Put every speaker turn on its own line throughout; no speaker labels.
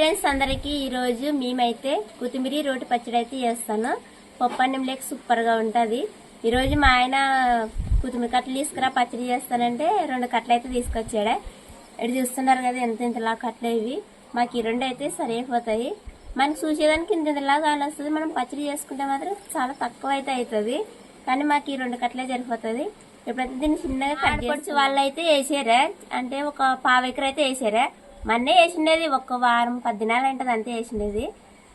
Friends అందరికి ఈ రోజు మేమైతే కొత్తిమీర రోటి పచ్చడి అయితే చేస్తాను. పప్పు అన్నం లేక సూపర్గా ఉంటది. ఈ రోజు మా ఆయన కొత్తిమీర కట్టలు తీసుకురా పచ్చడి చేస్తానంటే రెండు కట్టలు అయితే తీసుకొచ్చాడే. ఇటు చూస్తున్నారు కదా ఎంత ఇంతలా కట్టలు ఇవి. మాకు ఈ రెండు అయితే సరైపోతాయి. మనకి చూసేదానికి ఇంత ఇంతలా కానొస్తుంది మనం పచ్చడి చేసుకుంటే మాత్రం చాలా తక్కువ అయితే అవుతుంది. కానీ మాకు ఈ రెండు కట్టలే సరిపోతుంది. ఎప్పుడైతే దీన్ని చిన్నగా కట్ చేసి వాళ్ళు అయితే వేసారా? అంటే ఒక పావు ఎకర అయితే వేసారా? మొన్నే వేసిండేది ఒక్క వారం పది దినాలు ఉంటుంది అంతే వేసిండేది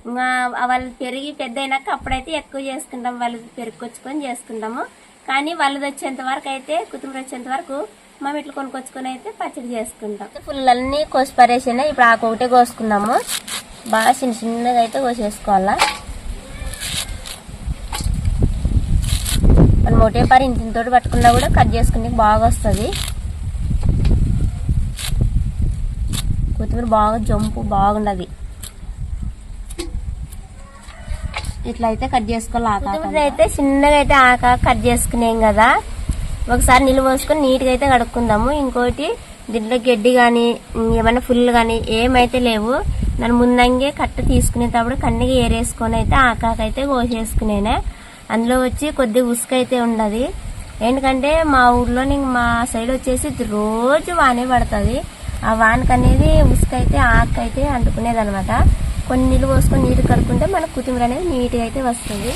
ఇంకా వాళ్ళు పెరిగి పెద్ద అయినాక అప్పుడైతే ఎక్కువ చేసుకుంటాం వాళ్ళు పెరుగుకొచ్చుకొని చేసుకుంటాము. కానీ వాళ్ళది వచ్చేంత వరకు అయితే కుటుంబం వచ్చేంత వరకు మేము ఇట్లా కొనుక్కొచ్చుకొని అయితే పచ్చడి చేసుకుంటాం. పుల్లల్ని కోసి పరేసిన ఇప్పుడు ఆకు ఒకటే కోసుకున్నాము బాగా చిన్న చిన్నగా అయితే కోసేసుకోవాలా. మనం ఒకటే పారి ఇంటితో పట్టుకున్నా కూడా కట్ చేసుకునే బాగా వస్తుంది. కొత్తిమీర బాగా జంపు బాగుండదు. ఇట్లా అయితే కట్ చేసుకోవాలి ఆక అయితే చిన్నగా అయితే ఆకాక కట్ చేసుకునేం కదా. ఒకసారి నిల్వ పోసుకొని నీట్గా అయితే కడుక్కుందాము. ఇంకోటి దీంట్లో గడ్డి కానీ ఏమైనా ఫుల్ కానీ ఏమైతే లేవు. నన్ను ముందంగే కట్ట తీసుకునేటప్పుడు కన్నీగా ఏరేసుకొని అయితే ఆకాకైతే కోసేసుకునేనే. అందులో వచ్చి కొద్దిగా ఉసుక అయితే ఉండదు. ఎందుకంటే మా ఊర్లో మా సైడ్ వచ్చేసి రోజు వానే పడుతుంది. ఆ వానకు అనేది ఉసుక అయితే ఆకు అయితే అంటుకునేది అనమాట కొన్ని నీళ్ళు పోసుకొని నీరు కడుక్కుంటే మనకు కొత్తిమీర అనేది నీట్గా అయితే వస్తుంది.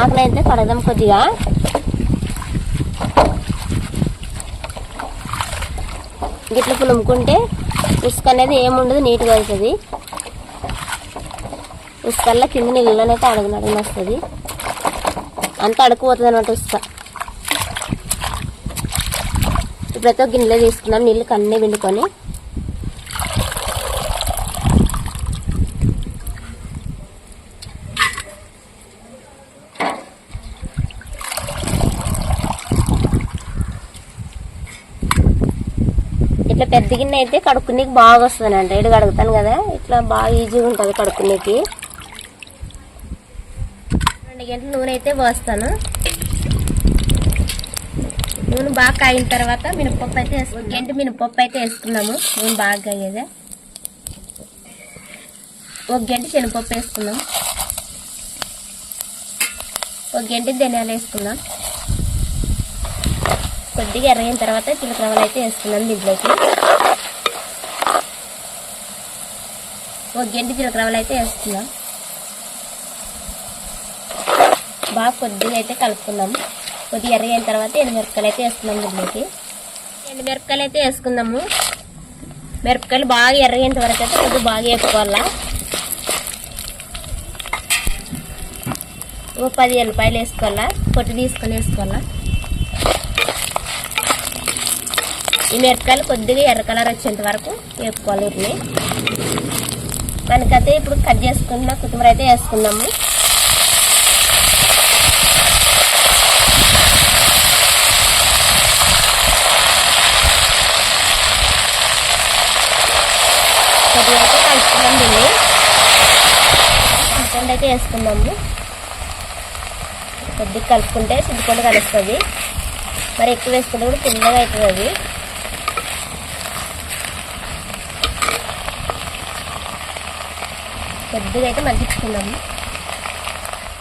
ఆకునైతే కడదాం కొద్దిగా. గిట్ల పులుముకుంటే ఉసుక అనేది ఏముండదు నీట్గా అవుతుంది. ఉసుకల్లా కింద నీళ్ళలోనైతే అడుగు వస్తుంది. అంతా అడుక్కుపోతుంది అనమాట ఉసుక. ఇప్పుడైతే ఒక గిన్నెలో తీసుకున్నాం నీళ్ళు కన్నీ పిండుకొని. ఇట్లా పెద్ద గిన్నె అయితే కడుక్కునేకి బాగా వస్తుంది ఇటు కడుగుతాను కదా. ఇట్లా బాగా ఈజీగా ఉంటుంది కడుక్కునేకి. రెండు గంటల నూనె అయితే పోస్తాను. నూనె బాగా కాగిన తర్వాత మినపప్పు అయితే వేసుకున్నాం గంటి మినపప్పు అయితే వేసుకున్నాము. మేము బాగా కాగేదే ఒక గంట శనగపప్పు వేసుకున్నాం. ఒక గంట ధనియాలు వేసుకున్నాం. కొద్దిగా ఎర్రగిన తర్వాత చిలకరవలు అయితే వేసుకున్నాం దీంట్లోకి. ఒక గంట చిలకరవలు అయితే వేసుకున్నాం. బాగా కొద్దిగా అయితే కలుపుకున్నాం. కొద్దిగా ఎర్రగిన తర్వాత ఎండుమిరపకాయలు అయితే వేసుకున్నాం దీంట్లోకి ఎండుమిరపకాయలు అయితే వేసుకుందాము. మిరపకాయలు బాగా ఎర్రగేంత వరకు అయితే కొద్దిగా బాగా వేసుకోవాలా ఓ పది ఎల్లిపాయలు వేసుకోవాలా. పొట్టు తీసుకొని వేసుకోవాలా. ఈ మిరపకాయలు కొద్దిగా ఎర్ర కలర్ వచ్చేంత వరకు వేపుకోవాలి వీటిని. మనకైతే ఇప్పుడు కట్ చేసుకున్న కొత్తిమీర అయితే వేసుకుందాము. కొద్దిగా అయితే కలుపుకున్నాం దీన్ని చింతపండు అయితే వేసుకుందాము. కొద్దిగా కలుపుకుంటే చింతపండు కలుస్తుంది. మరి ఎక్కువ వేసుకుంటే కూడా తిన్నగా అవుతుంది అది. కొద్దిగా అయితే మగ్గించుకుందాము.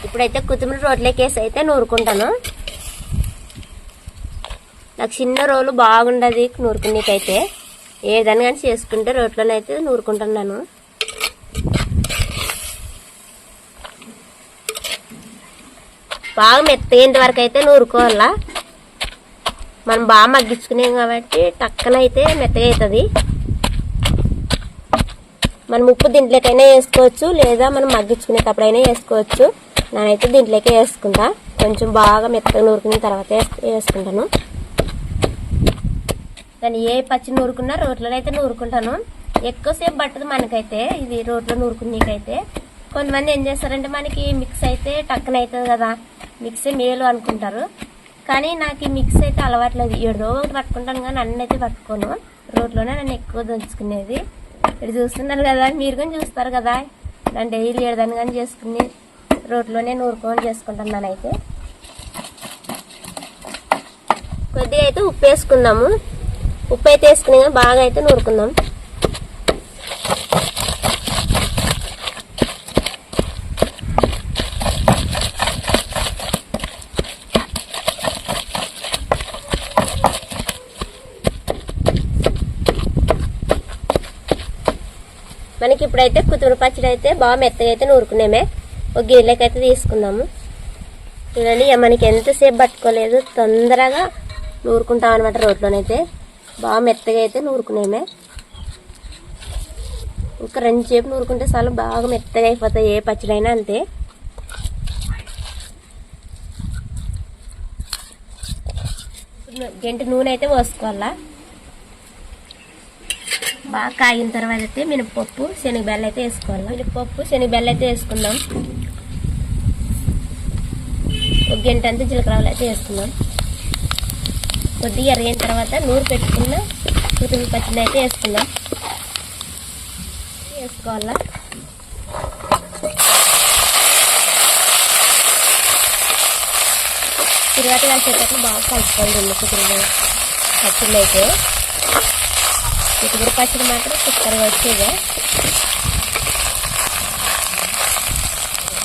ఇప్పుడైతే కొత్తిమీర రోట్లోకి వేసి అయితే నూరుకుంటాను. నాకు చిన్న రోలు బాగుండదు నూరుకునేకైతే. ఏదైనా కానీ చేసుకుంటే రోట్లోనైతే నూరుకుంటున్నాను. బాగా మెత్తగేంత వరకు అయితే నూరుకోవాలా? మనం బాగా మగ్గించుకునేం కాబట్టి టక్కనైతే మెత్తగా అవుతుంది మనం ఉప్పు దీంట్లోకైనా వేసుకోవచ్చు లేదా మనం మగ్గించుకునేటప్పుడైనా వేసుకోవచ్చు. నేనైతే దీంట్లోకే వేసుకుంటా. కొంచెం బాగా మెత్తగా నూరుకున్న తర్వాత వేసుకుంటాను. దాన్ని ఏ పచ్చి నూరుకున్నా రోట్లో అయితే నూరుకుంటాను ఎక్కువసేపు పట్టదు మనకైతే. ఇది రోట్లో నూరుకునేకైతే కొంతమంది ఏం చేస్తారంటే మనకి మిక్స్ అయితే టక్కన అవుతుంది కదా. మిక్సీ మేలు అనుకుంటారు. కానీ నాకు ఈ మిక్స్ అయితే అలవాట్లేదు. ఏడో ఒకటి పట్టుకుంటాను కానీ అన్నీ అయితే పట్టుకోను. రోడ్లోనే నన్ను ఎక్కువ దంచుకునేది. ఇక్కడ చూస్తున్నారు కదా మీరు కానీ చూస్తారు కదా. నన్ను డైలీ ఏడదాన్ని కానీ చేసుకుని రోడ్లోనే నూరుకొని చేసుకుంటాను నేనైతే. కొద్దిగా అయితే ఉప్పు వేసుకుందాము. ఉప్పు అయితే వేసుకుని బాగా అయితే నూరుకుందాం. మనకి ఇప్పుడైతే కుతురు పచ్చడి అయితే బాగా మెత్తగా అయితే నూరుకునేమే ఒక గిన్నెలకి అయితే తీసుకుందాము. చూడండి మనకి ఎంతసేపు పట్టుకోలేదు. తొందరగా నూరుకుంటాం అనమాట రోడ్లోనైతే. బాగా మెత్తగా అయితే నూరుకునేమే. ఇంకా రెండు చేపు నూరుకుంటే చాలా బాగా మెత్తగా అయిపోతాయి ఏ పచ్చడైనా అంతే. గంట నూనె అయితే పోసుకోవాలా? బాగా కాగిన తర్వాత అయితే మినపప్పు శనగబెల్ల అయితే వేసుకోవాలి? మినపప్పు శనగబెల్ల అయితే వేసుకుందాం. ఒక గంట అంతా జీలకర్రలు అయితే వేసుకుందాం. కొద్దిగా అరిగిన తర్వాత నూరు పెట్టుకున్న కుటుంబ పచ్చడి అయితే వేసుకుందాం. వేసుకోవాలా? తిరువాత కలిసేటట్లు బాగా కలుపుకోవాలి కుటుంబ పచ్చడి అయితే. చిక్కుడు పచ్చడి మాత్రం కుక్కర్గా వచ్చేదే.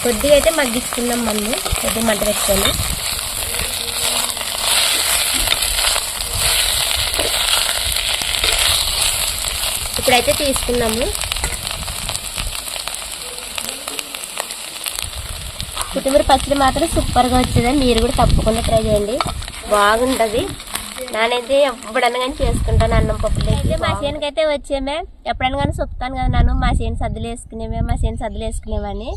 కొద్దిగా అయితే మగ్గించుకుందాం మనము కొద్దిగా మంట పెట్టుకొని. ఇప్పుడైతే తీసుకున్నాము కొత్తిమీర పచ్చడి మాత్రం సూపర్గా వచ్చేది. మీరు కూడా తప్పకుండా ట్రై చేయండి. బాగుంటుంది. నానైతే ఎప్పుడన్నా కానీ చేసుకుంటాను అన్నం పప్పులు అయితే. మా చేనుకి అయితే వచ్చేమే ఎప్పుడైనా కానీ చెప్తాను కదా నన్ను మా చేను సద్దులు వేసుకునేమే మా చేను సద్దులు వేసుకునేవని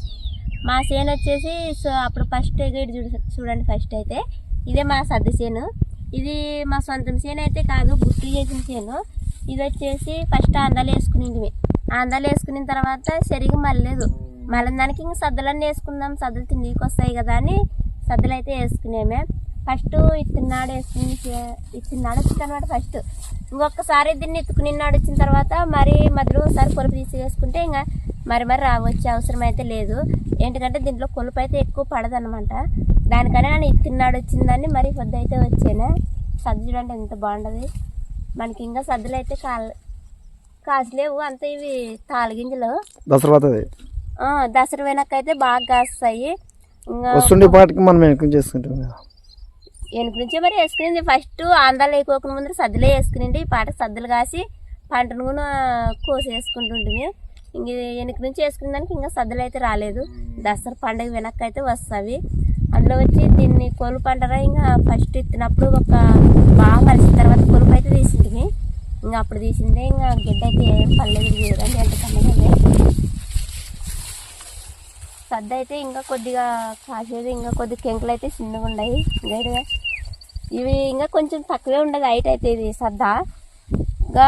మా చేను వచ్చేసి సో అప్పుడు ఫస్ట్ ఇటు చూడు చూడండి ఫస్ట్ అయితే. ఇదే మా సద్దు చేను. ఇది మా సొంతం చేను అయితే కాదు గుర్తు చేసిన చేను. ఇది వచ్చేసి ఫస్ట్ ఆందాలు వేసుకునేది ఆందాలు వేసుకున్న తర్వాత సరిగ్గా మళ్ళలేదు మళ్ళీ దానికి ఇంక సద్దులన్నీ వేసుకుందాం. సద్దులు తిండికి వస్తాయి కదా అని సద్దులు అయితే వేసుకునేమే. ఫస్ట్ ఇత్తినాడు వేసుకుని ఇత్తినాడు వచ్చింది ఫస్ట్. ఇంకొకసారి దీన్ని ఎత్తుకునిన్నాడు వచ్చిన తర్వాత మరి మధ్యలో ఒకసారి కొలుపు తీసి వేసుకుంటే ఇంకా మరి మరి రావచ్చే అవసరం అయితే లేదు. ఏంటంటే దీంట్లో కొలుపు అయితే ఎక్కువ పడదనమాట దానికనే నేను ఇత్తినాడు వచ్చిందని మరి పొద్దు అయితే వచ్చాను. సద్దు చూడండి ఎంత బాగుంటుంది మనకి ఇంకా సద్దులు అయితే కాల కాసలేవు. అంత ఇవి తాలిగింజలు.
దసరా పోతుంది
ఆ, దసరా వెనకైతే బాగా కాస్తాయి. ఇంకా
వస్తుండే పాటికి మనం వెనక చేసుకుంటాం కదా.
వెనుక నుంచే మరి వేసుకునింది. ఫస్ట్ ఆందాలు వేయకోక ముందు సద్దులే వేసుకునిండి ఈ పాట సద్దులు కాసి పంటను కూడా కోసి వేసుకుంటుంటుంది ఇంక వెనుక నుంచి వేసుకునే దానికి ఇంకా సద్దులు అయితే రాలేదు. దసరా పండుగ వెనక్కి అయితే వస్తాయి. అందులో వచ్చి దీన్ని కొలుపు అంటారా? ఇంకా ఫస్ట్ ఎత్తినప్పుడు ఒక బాగా కలిసిన తర్వాత కొలుపు అయితే తీసింది. ఇంకా అప్పుడు తీసిందే ఇంకా గిడ్డ అయితే ఏం పర్లేదు చూడండి ఎంత కమ్మగా సద్ద అయితే ఇంకా కొద్దిగా కాసేది ఇంకా కొద్దిగా కెంకులు అయితే చిన్నగా ఉన్నాయి. గైడ్గా ఇవి ఇంకా కొంచెం తక్కువే ఉండదు హైట్ అయితే ఇది సద్ద. ఇంకా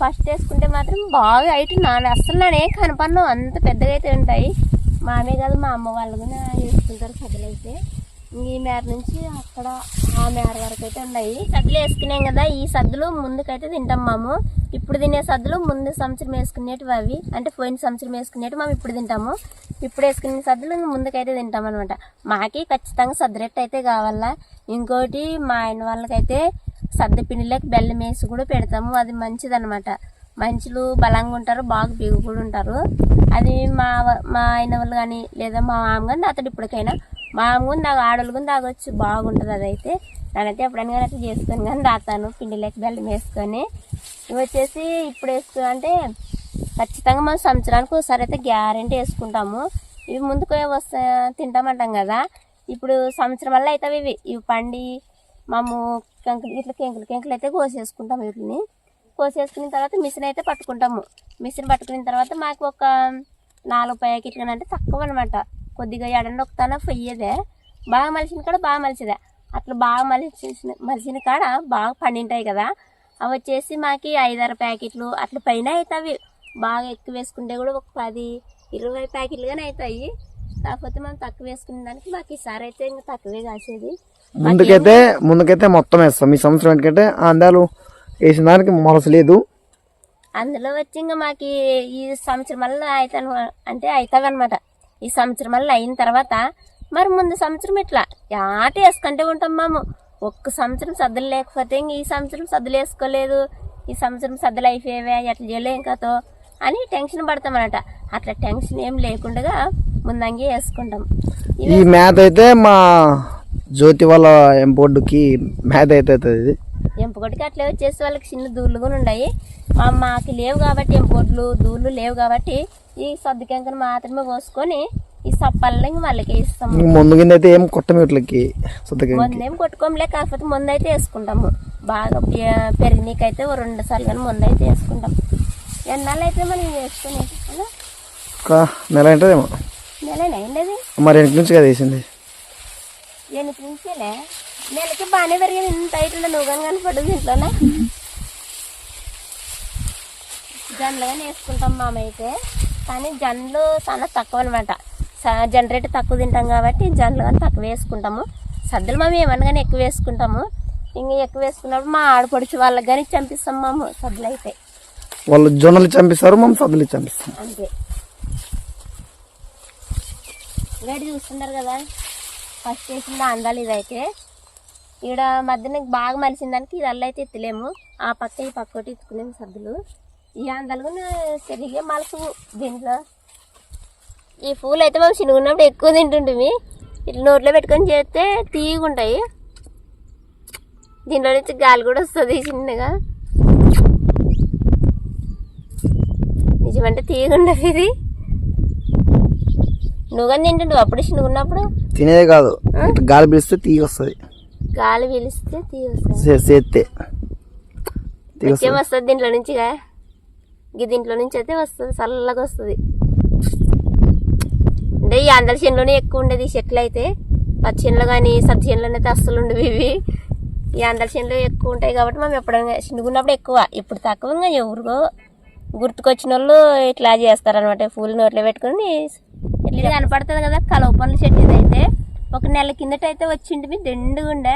ఫస్ట్ వేసుకుంటే మాత్రం బాగా హైట్ నాన్న అస్సలు నానేం కనపడను అంత పెద్దగా అయితే ఉంటాయి. మామే కాదు మా అమ్మ వాళ్ళు కూడా వేసుకుంటారు సద్దులు అయితే. ఈ మేర నుంచి అక్కడ ఆ మేర వరకు అయితే ఉన్నాయి. సద్దులు వేసుకున్నాం కదా ఈ సద్దులు ముందుకైతే తింటాం మాము. ఇప్పుడు తినే సద్దులు ముందు సంవత్సరం వేసుకునేటివి అవి. అంటే పోయిన సంవత్సరం వేసుకునేటివి మేము ఇప్పుడు తింటాము. ఇప్పుడు వేసుకునే సద్దులు ముందుకైతే తింటాం అనమాట మాకి ఖచ్చితంగా సద్దరెట్టు అయితే కావాలా. ఇంకోటి మా ఆయన వాళ్ళకైతే సద్ద పిండిలోకి బెల్లం వేసి కూడా పెడతాము. అది మంచిదన్నమాట. మనుషులు బలంగా ఉంటారు బాగా బిగు కూడా ఉంటారు. అది మా మా ఆయన వాళ్ళు కానీ లేదా మా మామ కానీ అతడు ఇప్పటికైనా. మా మామ కూడా నాకు ఆడలు కూడా తాగొచ్చు బాగుంటుంది అదైతే. నేనైతే ఎప్పుడైనా కానీ అట్లా చేసుకొని కానీ తాతాను పిండిలోకి బెల్లం వేసుకొని. ఇవి వచ్చేసి ఇప్పుడు వేసుకు అంటే ఖచ్చితంగా మనం సంవత్సరానికి ఒకసారి అయితే గ్యారెంటీ వేసుకుంటాము. ఇవి ముందుకు వస్తా తింటామంటాం కదా. ఇప్పుడు సంవత్సరం వల్ల అవుతాయి ఇవి ఇవి పండి మాము కెంకులు ఇట్లా కెంకులు కెంకులు అయితే కోసేసుకుంటాం వీటిని. కోసేసుకున్న తర్వాత మిషన్ అయితే పట్టుకుంటాము. మిషన్ పట్టుకున్న తర్వాత మాకు ఒక నాలుగు ప్యాకెట్లు కానీ అంటే తక్కువ అనమాట కొద్దిగా ఎడండి ఒకతాన పొయ్యేదే బాగా మలిసిన కాడ బాగా మలిచిదే అట్లా బాగా మలిచిన మలిచిన కాడ బాగా పండింటాయి కదా. అవి వచ్చేసి మాకి ఐదారు ప్యాకెట్లు అట్లా పైన అవుతాయి బాగా ఎక్కువ వేసుకుంటే కూడా ఒక పది ఇరవై ప్యాకెట్లు కానీ అవుతాయి. కాకపోతే మనం తక్కువ వేసుకునే దానికి మాకు ఈసారి అయితే ఇంకా తక్కువే కాసేది.
ముందుకైతే ముందుకైతే మొత్తం వేస్తాం. ఈ సంవత్సరం ఎందుకంటే అందాలు వేసిన దానికి మొలస లేదు.
అందులో వచ్చి ఇంకా మాకు ఈ సంవత్సరం వల్ల అవుతాను అంటే అవుతావు అనమాట ఈ సంవత్సరం వల్ల అయిన తర్వాత మరి ముందు సంవత్సరం ఇట్లా ఆట వేసుకుంటే ఉంటాం మేము. ఒక్క సంవత్సరం సద్దులు లేకపోతే ఇంక ఈ సంవత్సరం సద్దులు వేసుకోలేదు. ఈ సంవత్సరం సద్దలు అయిపోయేవే ఎట్లా చేయలేం కథో అని టెన్షన్ పడతాం అన్నమాట అట్లా టెన్షన్ ఏం లేకుండా ముందంగే వేసుకుంటాం.
ఈ మ్యాథ్ అయితే మా జ్యోతి వాళ్ళ ఎంపోర్డుకి మ్యాథ్ అయితే అవుతుంది. ఇది
ఎంపుకొట్టుకి అట్లే వచ్చేసి వాళ్ళకి చిన్న దూళ్ళు కూడా ఉన్నాయి. మాకు లేవు కాబట్టి ఎంపోట్లు దూళ్ళు లేవు కాబట్టి ఈ సర్దుకెంకను మాత్రమే పోసుకొని ఈ సప్పల్లో ఇంక వాళ్ళకి ఇస్తాము.
ఇంక ముందు కింద అయితే ఏం కొట్టం వీటికి
ముందేం కొట్టుకోంలే కాకపోతే ముందు అయితే వేసుకుంటాము. బాగా పెరిగినకైతే రెండు సార్లు కానీ ముందు అయితే వేసుకుంటాం. ఎన్నాళ్ళు అయితే మనం వేసుకునేది
ఒక నెల ఉంటుందేమో
నెలనే
మరి వెనక నుంచి కదా వేసింది?
ఎనికి నుంచేలే? నెలకి బాగానే పెరిగింది. ఇంత అయితే నువ్వు కానీ కనపడదు దీంట్లోనే జొన్నలు కానీ వేసుకుంటాం మామ అయితే కానీ జొన్నలు చాలా తక్కువ అనమాట జనరేట్ తక్కువ తింటాం కాబట్టి జొన్నలు కానీ తక్కువ వేసుకుంటాము. సద్దులు మేము ఏమన్నా కానీ ఎక్కువ వేసుకుంటాము. ఇంకా ఎక్కువ వేసుకున్నప్పుడు మా ఆడపడుచు వాళ్ళకి కానీ చంపిస్తాం మాము సద్దులు అయితే.
వాళ్ళు జొన్నలు చంపిస్తారు మేము సద్దులు చంపిస్తాం.
అంతే. వేడి చూస్తున్నారు కదా? ఫస్ట్ వేసిన అందాలు ఇదైతే. ఈడ మధ్యన బాగా మలిసిన దానికి ఇది అల్ల అయితే ఎత్తలేము. ఆ పక్క ఈ పక్క ఒకటి ఎత్తుకునేము సద్దులు ఈ అందాలు సరిగ్గా మలుసు దీంట్లో. ఈ పూలు అయితే మేము చిన్నగున్నప్పుడు ఎక్కువ తింటుంటిమి. ఇట్లా నోట్లో పెట్టుకొని చేస్తే తీయగా ఉంటాయి. దీంట్లో నుంచి గాలి కూడా వస్తుంది చిన్నగా. నిజమంటే తీయగా ఉండదు ఇది. నువ్వు కానీ తింటుండు అప్పుడు చిన్నగున్నప్పుడు
తినేదే కాదు. గాలి పిలిస్తే తీగ వస్తుంది.
గాలి పీలిస్తే తీయ వస్తుంది దీంట్లో నుంచిగా ఇది దీంట్లో నుంచి అయితే వస్తుంది చల్లగా వస్తుంది. అంటే ఈ అందరి చేనులోనే ఎక్కువ ఉండేది ఈ చెట్లు అయితే. పచ్చి చేనులో కానీ సబ్జీ చేనులో అయితే అస్సలు ఉండవు ఇవి. ఈ అందరి చేనులో ఎక్కువ ఉంటాయి కాబట్టి మనం ఎప్పుడైనా చిన్నగున్నప్పుడు ఎక్కువ. ఇప్పుడు తక్కువ ఇంకా ఎవరికో గుర్తుకొచ్చిన వాళ్ళు ఇట్లా చేస్తారనమాట పూలు నోట్లో పెట్టుకొని ఇట్లా కనపడుతుంది కదా కలవ పండ్ల చెట్టు ఇదైతే. ఒక నెల కిందట అయితే వచ్చింటిమి దండుగా ఉండే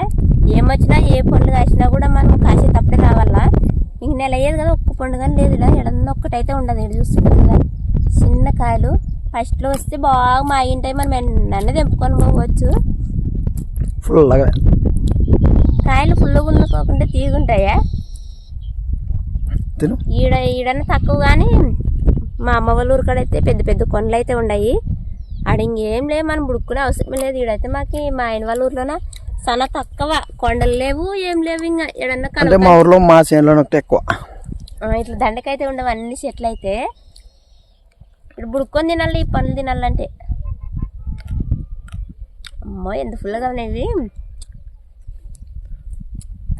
ఏమొచ్చినా ఏ పండ్లు కాసినా కూడా మనం కాసేటప్పుడే రావాలా? ఇంక నెల అయ్యేది కదా ఒక్క పండు కానీ లేదు ఇలా. ఎడన్న ఒక్కటైతే ఉండదు ఇక్కడ చూస్తుంది కదా చిన్న కాయలు. ఫస్ట్లో వస్తే బాగా మాగింటాయి. మనం ఎన్న తెంపుకొని పోవచ్చు.
ఫుల్ లాగా
కాయలు ఫుల్ గుండుకోకుండా తీగుంటాయా? ఈడ ఈడన తక్కువ కానీ మా అమ్మ వాళ్ళ ఊరు కాడైతే పెద్ద పెద్ద కొండలు అయితే ఉన్నాయి. ఆడ ఇంకేం లేవు మనం బుడుక్కునే అవసరం లేదు. ఈడైతే మాకు మా ఆయన వాళ్ళ ఊర్లోన? చాలా తక్కువ. కొండలు లేవు ఏం లేవు ఇంకా. ఏడన్నా
అంటే మా ఊర్లో మా చేనులో ఎక్కువ.
ఇట్లా దండకైతే ఉండవు అన్ని చెట్లు అయితే. ఇప్పుడు బుడుక్కొని తినాలి ఈ పండ్లు తినాలంటే. అమ్మో ఎంత ఫుల్గా ఉన్నాయి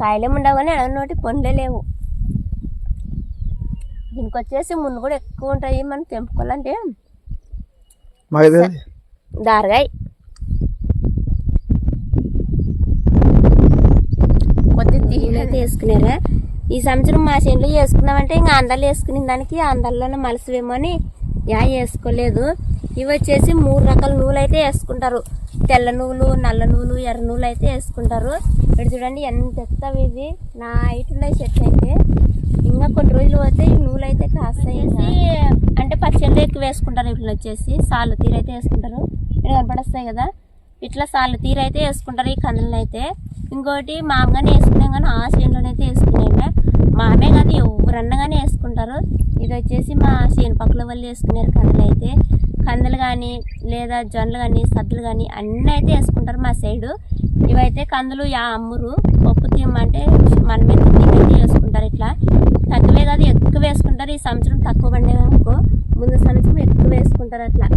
కాయలేము ఉండవు కానీ అడగ నోటి పండ్లే లేవు. దీనికి వచ్చేసి మున్ను కూడా ఎక్కువ ఉంటాయి మనం తెంపుకోవాలంటే.
మాకైతే
దారగాయ. కొద్ది తీగలైతే వేసుకున్నారా ఈ సంవత్సరం మా చేనులో వేసుకున్నామంటే ఇంకా అందాలు వేసుకునే దానికి అందాల్లోనే మలసవేమో అని యా వేసుకోలేదు. ఇవి వచ్చేసి మూడు రకాల నూలు అయితే వేసుకుంటారు. తెల్ల నువ్వులు నల్ల నువ్వులు ఎర్ర నువ్వులు అయితే వేసుకుంటారు. ఇక్కడ చూడండి ఎంత ఎత్తవి ఇవి నా హైట్ ఉన్నాయి చెట్లు అయితే. ఇంకా కొన్ని రోజులు పోతే ఈ నూలు అయితే కాస్తాయి అంటే పచ్చళ్ళు ఎక్కువ వేసుకుంటారు ఇట్లా వచ్చేసి. సాలు తీర అయితే వేసుకుంటారు. ఇక్కడ కనపడస్తాయి కదా. ఇట్లా సాలు తీర అయితే వేసుకుంటారు ఈ కందులను అయితే. ఇంకోటి మామగానే వేసుకున్నాం కానీ ఆ చేనులోనే అయితే వేసుకున్నామే మామే కాదు ఎవరన్నా కానీ వేసుకుంటారు. ఇది వచ్చేసి మా చేను పక్కల వాళ్ళు వేసుకున్నారు కందులు అయితే. కందులు కానీ లేదా జొన్నలు కానీ సద్దులు కానీ అన్నీ అయితే వేసుకుంటారు మా సైడు. ఇవైతే కందులు యా అమ్మురు. పప్పు తీయమంటే మనమే తిండికైతే వేసుకుంటారు ఇట్లా. తక్కువే కాదు ఎక్కువ వేసుకుంటారు. ఈ సంవత్సరం తక్కువ పండే అనుకో ముందు సంవత్సరం ఎక్కువ వేసుకుంటారు అట్లా.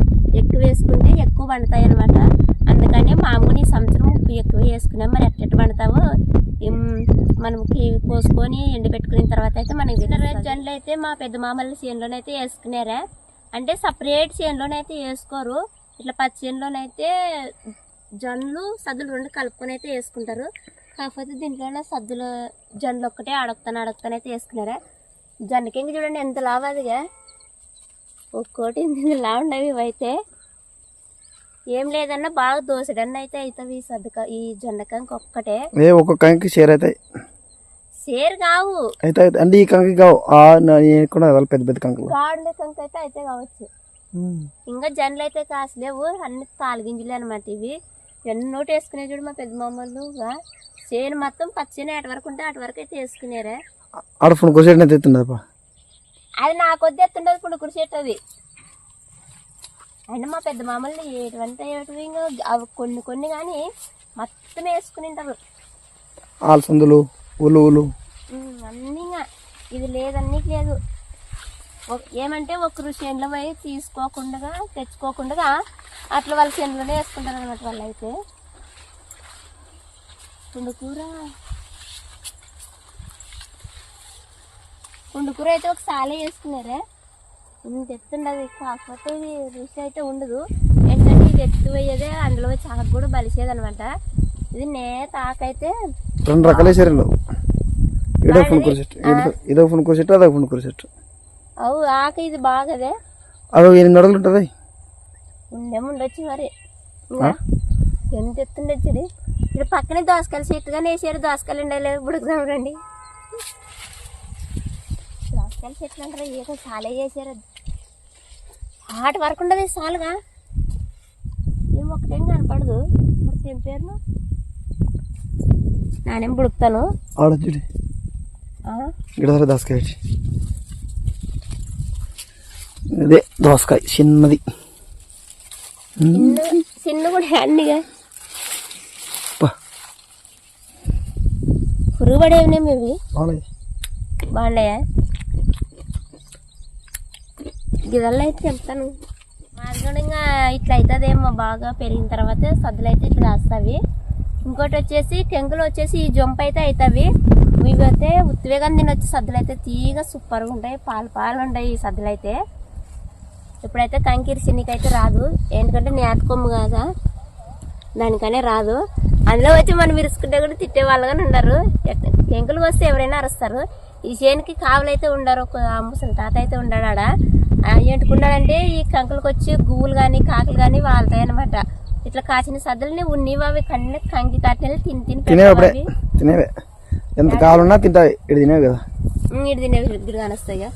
ఎక్కువ వేసుకుంటే ఎక్కువ పండుతాయి అనమాట అందుకని మామూలు ఈ సంవత్సరం ఎక్కువ వేసుకున్నాం మరి ఎట్ట పండుతావో మనకి కోసుకొని ఎండి పెట్టుకున్న తర్వాత అయితే మనకి. జొన్నలు అయితే మా పెద్ద మామల చేనులోనైతే వేసుకున్నారా అంటే సపరేట్ చేనులోనైతే వేసుకోరు. ఇట్లా పచ్చి చేనులోనైతే జొన్నలు సద్దులు రెండు కలుపుకొని అయితే వేసుకుంటారు. కాకపోతే దీంట్లోనే సద్దులు జొన్నలు ఒక్కటే అడగతాను అడగతానైతే వేసుకున్నారా. ఇంక చూడండి ఎంత లావాదిగా ఒక్కోటి ఇంత లా ఇవైతే. ఏం లేదన్నా బాగా దోసడన్న అయితే అవుతావి ఈ సద్దుక ఈ జొన్నకంకి ఒక్కటే.
ఒక్కొక్క షేర్ అవుతాయి
సేర్ కావు
అయితే అయితే అంటే ఈ కంకి కావు ఆ కూడా పెద్ద పెద్ద కంకులు.
గాడుల కంకి అయితే అయితే కావచ్చు. ఇంకా జొన్నలు అయితే కాసలేవు అన్ని తాలిగింజలే అనమాట ఇవి. ఎన్నోటి వేసుకునే చూడు మా పెద్ద మామూలు చేను మొత్తం పచ్చని అటు వరకు ఉంటే అటు వరకు అయితే వేసుకునేరే.
ఆడ ఫోన్ కోసేట తెస్తుండదు
అది నాకు వద్దు ఎత్తుండదు ఇప్పుడు కురిసేటది. అయినా మా పెద్ద మామూలు ఎటువంటి ఏటివి ఇంకా అవి కొన్ని కొన్ని కానీ మొత్తం వేసుకుని ఉంటారు.
ఆల్సందులు.
అన్నీ ఇంకా ఇది లేదన్నీ లేదు. ఏమంటే ఒకరు చేనులో పోయి తీసుకోకుండా తెచ్చుకోకుండా అట్లా వాళ్ళ చేనులోనే వేసుకుంటారు అనమాట వాళ్ళు అయితే పుండుకూర పుండుకూర అయితే ఒక సాలే వేసుకున్నారే. ఇంత ఎత్తుండదు కాకపోతే ఇది రుచి అయితే ఉండదు. ఏంటంటే ఇది ఎత్తు పోయేదే అందులో చాకు కూడా బలిసేది అనమాట ఇది నేత ఆకైతే
రెండు రకాల వేసారు ఇదో ఫోన్ కోసేట్ ఇదో ఫోన్ కోసేట్ అదో ఫోన్ కోసేట్
అవు ఆక ఇది బాగదే.
అదో ఎనిమిది అడుగులు ఉంటుంది?
ఉండేముండొచ్చు మరి. ఎంత ఎత్తుండొచ్చు ఇది? ఇక్కడ పక్కనే దోసకాయలు చెట్టుగానే వేసారు దోసకాయలు ఉండాలి బుడుకుదాం రండి. దోసకాయల చెట్లు అంటారు ఏదో సాలే చేశారు అది. ఆట వరకు ఉండదు సాలుగా ఏం ఒకటేం కనపడదు. మరి తెంపారు నానేం బుడుకుతాను.
ఆడొచ్చుడి
ఆ,
గిడసర దోసకాయ. ఇదే దోసకాయ చిన్నది.
చిన్న కూడా
పా,
పురుగు పడేవి ఇవి
బాగున్నాయి?
గిదల్లో అయితే చెప్తాను. ఇంకా ఇట్లా అవుతుందేమో బాగా పెరిగిన తర్వాత సద్దులు అయితే ఇట్లా వస్తాయి ఇంకోటి వచ్చేసి కెంకులు వచ్చేసి ఈ జంప్ అయితే అవుతాయి ఇవి అయితే ఉత్తివేగం తినొచ్చి సద్దులు అయితే తీగ సూపర్గా ఉంటాయి. పాలు పాలు ఉంటాయి ఈ సద్దులు అయితే ఇప్పుడైతే కంకిరి చిన్నికైతే రాదు. ఎందుకంటే నేత కొమ్ము కదా దానికనే రాదు. అందులో వచ్చి మనం విరుచుకుంటే కూడా తిట్టే వాళ్ళగానే ఉండరు. కెంకులు వస్తే ఎవరైనా అరుస్తారు. ఈ చేనుకి కావులు అయితే ఉండరు. ఒక ముసలి తాత అయితే ఉండడు ఎందుకున్నాడంటే ఈ కంకులకు వచ్చి గువ్వులు కానీ కాకులు కానీ వాళ్తాయి అనమాట ఇట్లా కాచిన సద్దులని ఉన్నివి అవి కన్నీ కంకి కాటినవి తిని తిని
తినేవే. ఎంత కావాలన్నా తింటావి ఇక్కడ తినేవి కదా.
ఇటు తినేవి గిడు కానొస్తాయి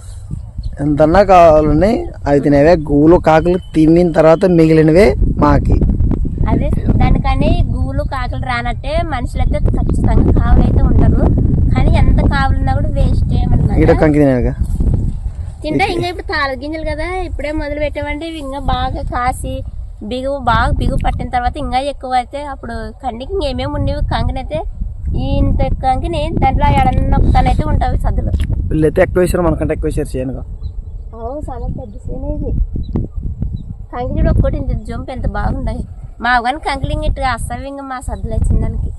ఎంతన్నా కావాలని అవి తినేవే. గూలు కాకులు తినిన తర్వాత మిగిలినవే మాకి.
అదే దానికని గువ్వులు కాకులు రానట్టే మనుషులైతే ఖచ్చితంగా కావులు అయితే ఉండరు. కానీ ఎంత కావులున్నా కూడా వేస్ట్
ఈడ
ఏమన్నమాట
కంకి తినేవిగా
తింటే ఇంకా ఇప్పుడు తాళ గింజలు కదా ఇప్పుడే మొదలు పెట్టామంటే ఇంకా బాగా కాసి బిగువు బాగా బిగువు పట్టిన తర్వాత ఇంకా ఎక్కువ అయితే అప్పుడు కండికి ఇంకేమేమి ఉండేవి? కంకినైతే ఇంత కంకిని దాంట్లో ఎడన్న తనైతే ఉంటాయి సద్దులు.
వీళ్ళైతే ఎక్కువ వేసారు మనకంటే ఎక్కువ వేసారు చేయనుగా.
అవును చాలా పెద్ద సేన ఇది. కంకి చూడు ఒక్కటి ఇంత జంప్ ఎంత బాగుంటాయి మా కానీ కంకిలింగ్ ఇట్టుగా వస్తావి ఇంకా మా సద్దులు వచ్చిన దానికి.